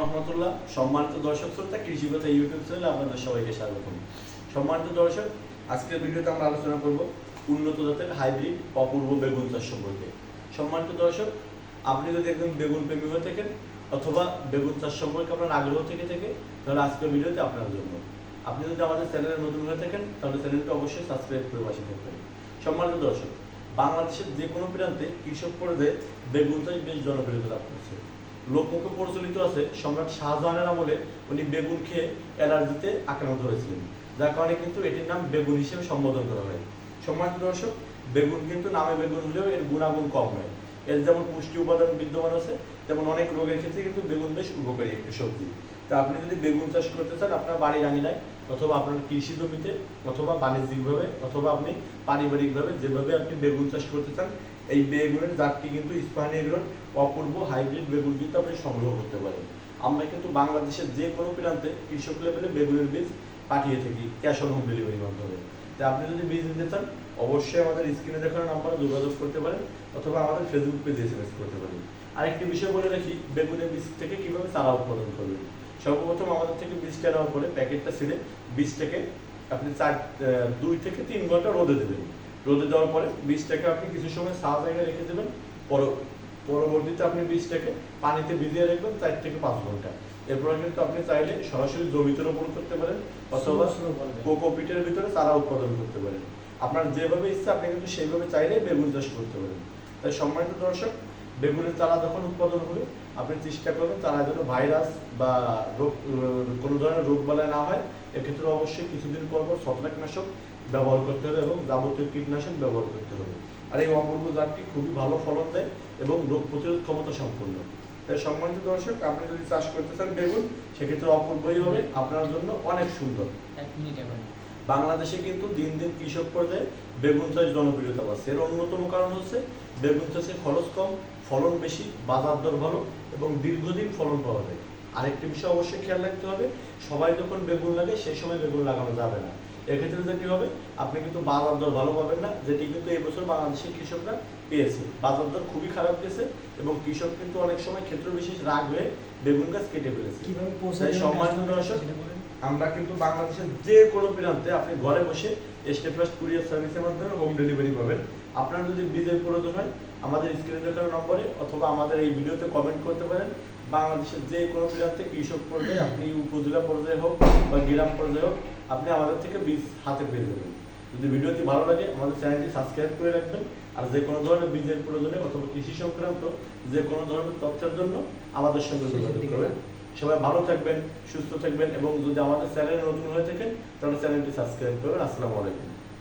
রহমতুল্লাহ, সম্মানিত দর্শক শ্রোতা ইউটিউব চ্যানেলে আপনাদের সবাইকে স্বাগতম। সম্মানিত দর্শক, আজকের ভিডিওতে আমরা আলোচনা করব উন্নত জাতের হাইব্রিড অপূর্ব বেগুন চাষ সম্পর্কে। সম্মানিত দর্শক, আপনি যদি বেগুন প্রেমী হয়ে থাকেন অথবা বেগুন চাষ সম্পর্কে আপনার আগ্রহ থেকে থাকে, তাহলে আজকের ভিডিওতে আপনার জন্য। আপনি যদি আমাদের চ্যানেলে নতুন হয়ে থাকেন, তাহলে চ্যানেলটা অবশ্যই সাবস্ক্রাইব করে পাশে থাকবেন। সম্মানিত দর্শক, বাংলাদেশের যে কোনো প্রান্তে কৃষক পর্যায়ে বেগুন চাষ বেশ জনপ্রিয়তা লাভ করছে। লোকমুখে প্রচলিত আছে, সম্রাট শাহজাহানের আমলে উনি বেগুন খেয়ে অ্যালার্জিতে আক্রান্ত হয়েছিলেন। যার কারণে কিন্তু এটির নাম বেগুন হিসেবে সম্বোধন করা হয়। সম্মানিত দর্শক, বেগুন কিন্তু নামে বেগুন হলেও এর গুণাগুণ কম নয়। এর যেমন পুষ্টি উপাদান বিদ্যমান আছে, তেমন অনেক রোগের ক্ষেত্রে কিন্তু বেগুন বেশ উপকারী একটি সবজি। তা আপনি যদি বেগুন চাষ করতে চান, আপনার বাড়ির আঙিনায় অথবা আপনার কৃষি জমিতে, অথবা বাণিজ্যিকভাবে, অথবা আপনি পারিবারিকভাবে যেভাবে আপনি বেগুন চাষ করতে চান, এই বেগুনের জাতটি কিন্তু এগুলোর অপূর্ব হাইব্রিড বেগুন কিন্তু আপনি সংগ্রহ করতে পারেন। আমরা কিন্তু বাংলাদেশের যে কোনো প্রান্তে কৃষক লেভেলে বেগুনের বীজ পাঠিয়ে থাকি, ক্যাশ অন হোম ডেলিভারি মাধ্যমে। তা আপনি যদি বীজ নিতে চান, অবশ্যই আমাদের স্ক্রিনে দেখানো নাম্বারে যোগাযোগ করতে পারেন, অথবা আমাদের ফেসবুক পেজে এসএমএস করতে পারেন। আরেকটি বিষয় বলে রাখি, বেগুনের বীজ থেকে কীভাবে চারা উৎপাদন করবেন? সর্বপ্রথম আমাদের থেকে বীজটা নেওয়ার পরে প্যাকেটটা ছিঁড়ে বীজটাকে আপনি চার দুই থেকে তিন ঘণ্টা রোদে দেবেন। রোদে দেওয়ার পরে বীজটাকে আপনি কিছু সময় ছায়া জায়গায় রেখে দেবেন। পর- পরবর্তীতে আপনি বীজটাকে পানিতে ভিজিয়ে রাখবেন চার থেকে পাঁচ ঘণ্টা। এরপরে কিন্তু আপনি চাইলে সরাসরি জমিতে রোপণ করতে পারেন অথবা কোকোপিটের ভিতরে চারা উৎপাদন করতে পারেন। আপনার যেভাবে ইচ্ছা আপনি কিন্তু সেইভাবে চাইলে বেগুন চাষ করতে পারেন। তাই সম্মানিত দর্শক বেগুনের চারা যখন উৎপাদন হবে আপনি চেষ্টা করবেন চারা যেন ভাইরাস বা রোগ কোনো ধরনের রোগ বালায় না হয়। এক্ষেত্রে অবশ্যই কিছুদিন পর পর ছত্রাকনাশক ব্যবহার করতে হবে এবং যাবতীয় কীটনাশক ব্যবহার করতে হবে। আর এই অপূর্ব জাতটি খুবই ভালো ফলন দেয় এবং রোগ প্রতিরোধ ক্ষমতা সম্পূর্ণ তাই সম্মানিত দর্শক আপনি যদি চাষ করতে চান বেগুন সেক্ষেত্রে অপূর্বই হবে আপনার জন্য অনেক সুন্দর। এক মিনিট এখন বাংলাদেশে কিন্তু দিন দিন কৃষক পর্যায়ে বেগুন চাষ জনপ্রিয়তা পাচ্ছে এর অন্যতম কারণ হচ্ছে বেগুন চাষে খরচ কম ফলন বেশি বাজার দর ভালো এবং দীর্ঘদিন ফলন পাওয়া যায়। আরেকটি বিষয় অবশ্যই খেয়াল রাখতে হবে সবাই যখন বেগুন লাগে সেই সময় বেগুন লাগানো যাবে না। এক্ষেত্রে যেটি হবে আপনি কিন্তু বাজার দর ভালো পাবেন না যেটি কিন্তু এই বছর বাংলাদেশের কৃষকরা পেয়েছে। বাজার দর খুবই খারাপ গেছে এবং কৃষক কিন্তু অনেক সময় ক্ষেত্র বিশেষ রাগ হয়ে বেগুন গাছ কেটে ফেলেছে। কীভাবে সম্মানিত দর্শক। আমরা কিন্তু বাংলাদেশের যে কোনো প্রান্তে আপনি ঘরে বসে স্টেফাস্ট কুরিয়ার সার্ভিসের মাধ্যমে হোম ডেলিভারি পাবেন। আপনার যদি বীজের প্রয়োজন হয়, আমাদের স্ক্রিনে দেখানো নম্বরে অথবা আমাদের এই ভিডিওতে কমেন্ট করতে পারেন। বাংলাদেশের যে কোনো প্রান্তে কৃষক পর্যায়ে, আপনি উপজেলা পর্যায়ে হোক বা গ্রাম পর্যায়ে হোক, আপনি আমাদের থেকে বীজ হাতে পেয়ে যাবেন। যদি ভিডিওটি ভালো লাগে, আমাদের চ্যানেলটি সাবস্ক্রাইব করে রাখবেন। আর যে কোনো ধরনের বীজের প্রয়োজনে অথবা কৃষি সংক্রান্ত যে কোনো ধরনের তথ্যের জন্য আমাদের সঙ্গে যোগাযোগ করবেন। সবাই ভালো থাকবেন, সুস্থ থাকবেন এবং যদি আমাদের চ্যানেলে নতুন হয়ে থাকেন, তাহলে চ্যানেলটি সাবস্ক্রাইব করবেন। আসসালামু আলাইকুম।